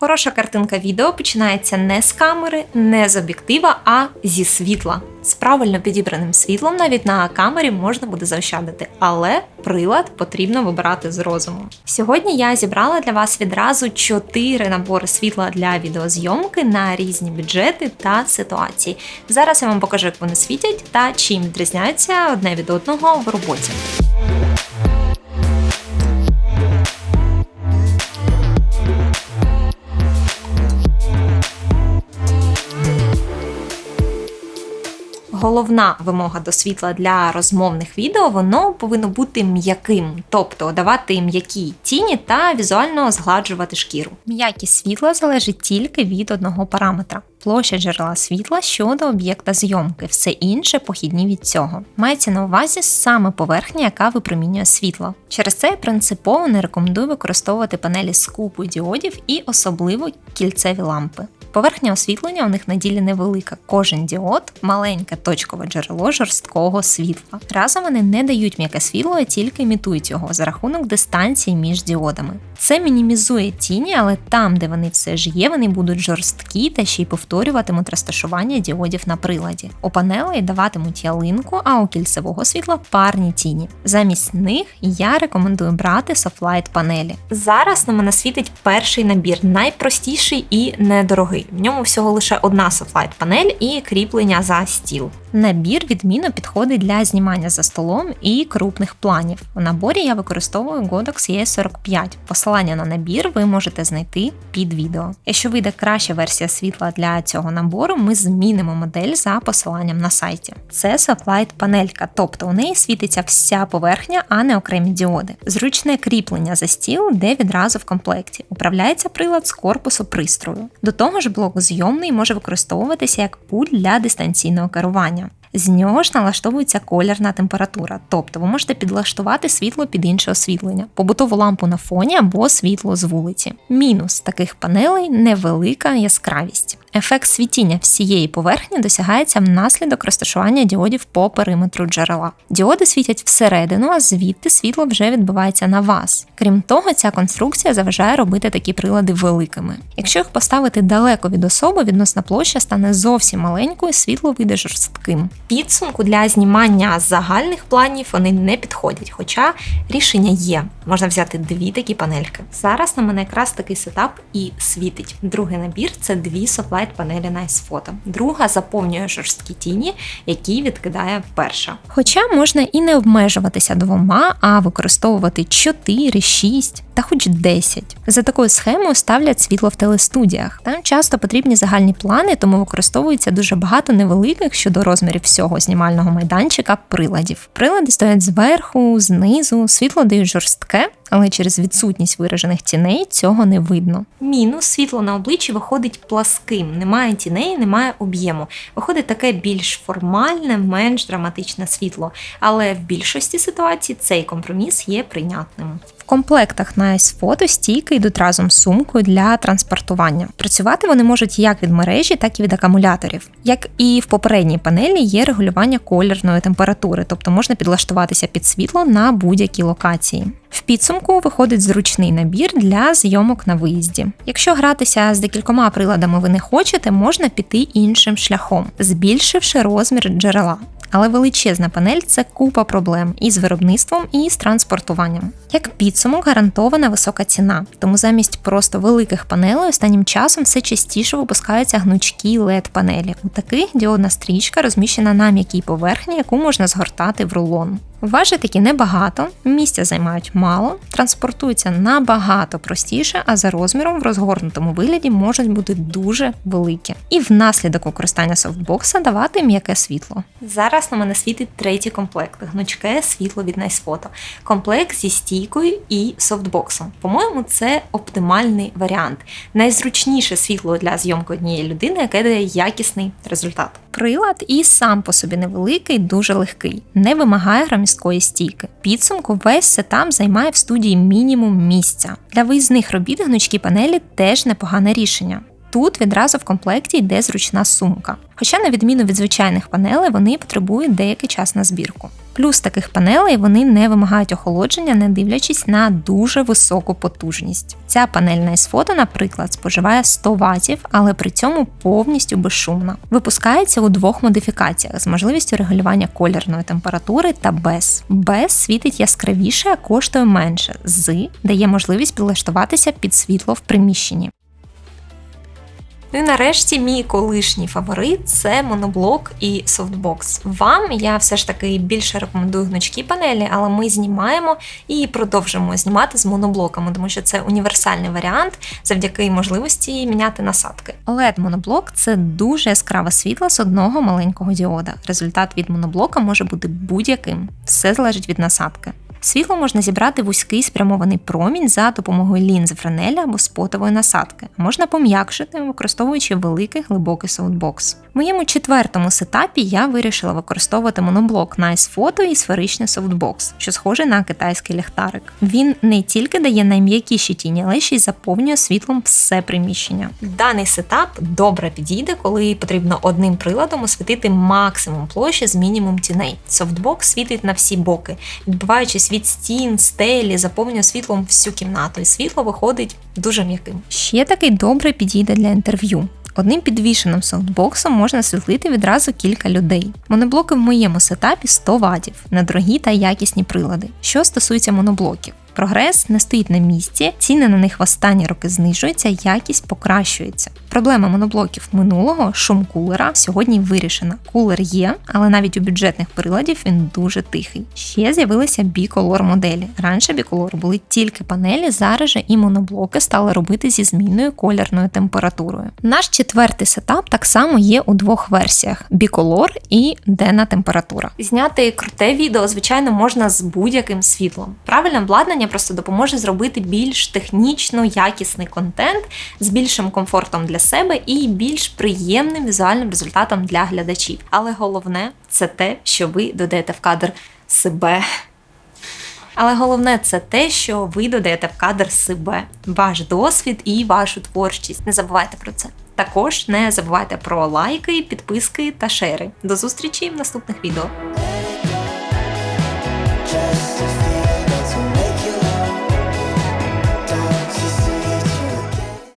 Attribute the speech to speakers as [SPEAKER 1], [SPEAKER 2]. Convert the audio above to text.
[SPEAKER 1] Хороша картинка відео починається не з камери, не з об'єктива, а зі світла. З правильно підібраним світлом навіть на камері можна буде заощадити, але прилад потрібно вибирати з розумом. Сьогодні я зібрала для вас відразу чотири набори світла для відеозйомки на різні бюджети та ситуації. Зараз я вам покажу, як вони світять та чим відрізняються одне від одного в роботі. Головна вимога до світла для розмовних відео воно повинно бути м'яким, тобто давати м'які тіні та візуально згладжувати шкіру. М'якість світла залежить тільки від одного параметра. Площа джерела світла щодо об'єкта зйомки, все інше похідні від цього. Мається на увазі саме поверхня, яка випромінює світло. Через це я принципово не рекомендую використовувати панелі з купою діодів і особливо кільцеві лампи. Поверхня освітлення у них на ділі невелика. Кожен діод маленьке точкове джерело жорсткого світла. Разом вони не дають м'яке світло, а тільки імітують його за рахунок дистанції між діодами. Це мінімізує тіні, але там, де вони все ж є, вони будуть жорсткі та ще й повторюватимуть розташування діодів на приладі. У панелей даватимуть ялинку, а у кільцевого світла парні тіні. Замість них я рекомендую брати софлайт панелі. Зараз на мене світить перший набір, найпростіший і недорогий. В ньому всього лише одна софлайт панель і кріплення за стіл. Набір відмінно підходить для знімання за столом і крупних планів. У наборі я використовую Godox E45. Посилання на набір ви можете знайти під відео. Якщо вийде краща версія світла для цього набору, ми змінимо модель за посиланням на сайті. Це Softlight панелька, тобто у неї світиться вся поверхня, а не окремі діоди. Зручне кріплення за стіл, де відразу в комплекті. Управляється прилад з корпусу пристрою. До того ж, блок зйомний може використовуватися як пульт для дистанційного керування. З нього ж налаштовується колірна температура, тобто ви можете підлаштувати світло під інше освітлення, побутову лампу на фоні або світло з вулиці. Мінус таких панелей невелика яскравість. Ефект світіння всієї поверхні досягається внаслідок розташування діодів по периметру джерела. Діоди світять всередину, а звідти світло вже відбивається на вас. Крім того, ця конструкція заважає робити такі прилади великими. Якщо їх поставити далеко від особи, відносна площа стане зовсім маленькою, світло вийде жорстким. Підсумку для знімання загальних планів вони не підходять, хоча рішення є. Можна взяти дві такі панельки. Зараз на мене якраз такий сетап і світить. Другий набір це дві софлайт панелі Nice Photo. Друга заповнює жорсткі тіні, які відкидає перша. Хоча можна і не обмежуватися двома, а використовувати 4, 6 та хоч 10. За такою схемою ставлять світло в телестудіях. Там часто потрібні загальні плани, тому використовується дуже багато невеликих щодо розмірів всього знімального майданчика приладів. Прилади стоять зверху, знизу, світло дають жорстке, książkę але через відсутність виражених тіней цього не видно. Мінус світло на обличчі виходить пласким, немає тіней, немає об'єму. Виходить таке більш формальне, менш драматичне світло. Але в більшості ситуацій цей компроміс є прийнятним. В комплектах на S-Photo стійки йдуть разом з сумкою для транспортування. Працювати вони можуть як від мережі, так і від акумуляторів. Як і в попередній панелі є регулювання колірної температури, тобто можна підлаштуватися під світло на будь-якій локації. В підсумку виходить зручний набір для зйомок на виїзді. Якщо гратися з декількома приладами ви не хочете, можна піти іншим шляхом, збільшивши розмір джерела. Але величезна панель це купа проблем і з виробництвом, і з транспортуванням. Як підсумок, гарантована висока ціна, тому замість просто великих панелей останнім часом все частіше випускаються гнучкі led панелі. У таких діодна стрічка розміщена на м'якій поверхні, яку можна згортати в рулон. Важить такі небагато, місця займають мало, транспортуються набагато простіше, а за розміром в розгорнутому вигляді можуть бути дуже великі. І внаслідок використання софтбокса давати м'яке світло. Зараз на мене світить третій комплект гнучке світло від Photo. Комплект зі стійкою і софтбоксом. По-моєму, це оптимальний варіант. Найзручніше світло для зйомки однієї людини, яке дає якісний результат. Прилад і сам по собі невеликий, дуже легкий, не вимагає громісткої стійки. Підсумку весь сетап займає в студії мінімум місця. Для виїзних робіт гнучкі панелі теж непогане рішення. Тут відразу в комплекті йде зручна сумка. Хоча, на відміну від звичайних панелей, вони потребують деякий час на збірку. Плюс таких панелей вони не вимагають охолодження, не дивлячись на дуже високу потужність. Ця панель на S-Photo, наприклад, споживає 100 Вт, але при цьому повністю безшумна. Випускається у двох модифікаціях з можливістю регулювання колірної температури та без. Без світить яскравіше, а коштує менше. З дає можливість підлаштуватися під світло в приміщенні. Ну і нарешті мій колишній фаворит це моноблок і софтбокс. Вам я все ж таки більше рекомендую гнучкі панелі, але ми знімаємо і продовжимо знімати з моноблоками, тому що це універсальний варіант завдяки можливості міняти насадки. led моноблок це дуже яскраве світло з одного маленького діода. Результат від моноблока може бути будь-яким, все залежить від насадки. Світло можна зібрати вузький спрямований промінь за допомогою лінз Френеля або спотової насадки. Можна пом'якшити, використовуючи великий глибокий софтбокс. В моєму четвертому сетапі я вирішила використовувати моноблок Nice Photo і сферичний софтбокс, що схожий на китайський ліхтарик. Він не тільки дає найм'якіші тіні, але ще й заповнює світлом все приміщення. Даний сетап добре підійде, коли потрібно одним приладом освітити максимум площі з мінімум тіней. Софтбокс світить на всі боки, відбиваючись від стін, стелі, заповнює світлом всю кімнату, і світло виходить дуже м'яким. Ще такий добре підійде для інтерв'ю. Одним підвішеним софтбоксом можна світлити відразу кілька людей. Моноблоки в моєму сетапі 100 ватів, недорогі та якісні прилади. Що стосується моноблоків. Прогрес не стоїть на місці, ціни на них в останні роки знижуються, якість покращується. Проблема моноблоків минулого шум кулера сьогодні вирішена. Кулер є, але навіть у бюджетних приладів він дуже тихий. Ще з'явилися біколор моделі. Раніше біколор були тільки панелі, зараз же і моноблоки стали робити зі змінною колірною температурою. Наш четвертий сетап так само є у двох версіях: біколор і денна температура. Зняти круте відео, звичайно, можна з будь-яким світлом. Правильне обладнання просто допоможе зробити більш технічно якісний контент з більшим комфортом для себе і більш приємним візуальним результатом для глядачів. Але головне це те, що ви додаєте в кадр себе. Але головне це те, що ви додаєте в кадр себе, ваш досвід і вашу творчість. Не забувайте про це. Також не забувайте про лайки, підписки та шери. До зустрічі в наступних відео.